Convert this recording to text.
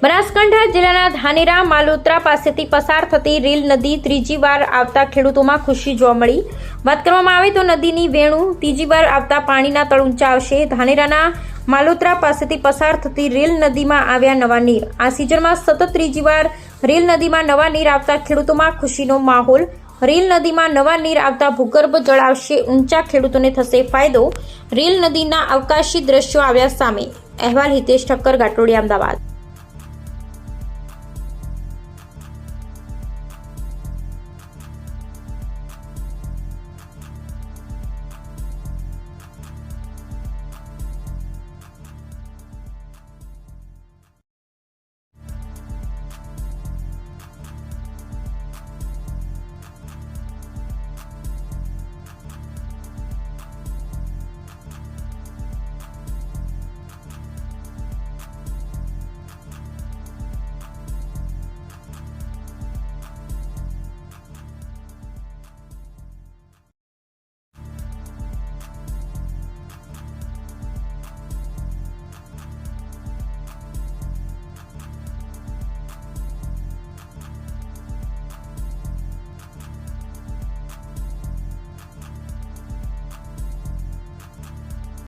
બનાસકાંઠા જિલ્લાના ધાનેરા માલોત્રા પાસેથી પસાર થતી રેલ નદી ત્રીજી વાર આવતા ખેડૂતોમાં ખુશી જોવા મળી. વાત કરવામાં આવે તો નદીની વેણું ત્રીજી વાર આવતા પાણીના તળ ઊંચા આવશે. ધાનેરાના માલોત્રા પાસેથી પસાર થતી રેલ નદીમાં આવ્યા નવા નીર. આ સિઝનમાં સતત ત્રીજી વાર રેલ નદીમાં નવા નીર આવતા ખેડૂતોમાં ખુશીનો માહોલ. રેલ નદીમાં નવા નીર આવતા ભૂગર્ભ જળ આવશે ઊંચા ખેડૂતોને થશે ફાયદો. રેલ નદીના અવકાશી દ્રશ્યો આવ્યા સામે. અહેવાલ હિતેશ ઠક્કર ગાટોડી અમદાવાદ.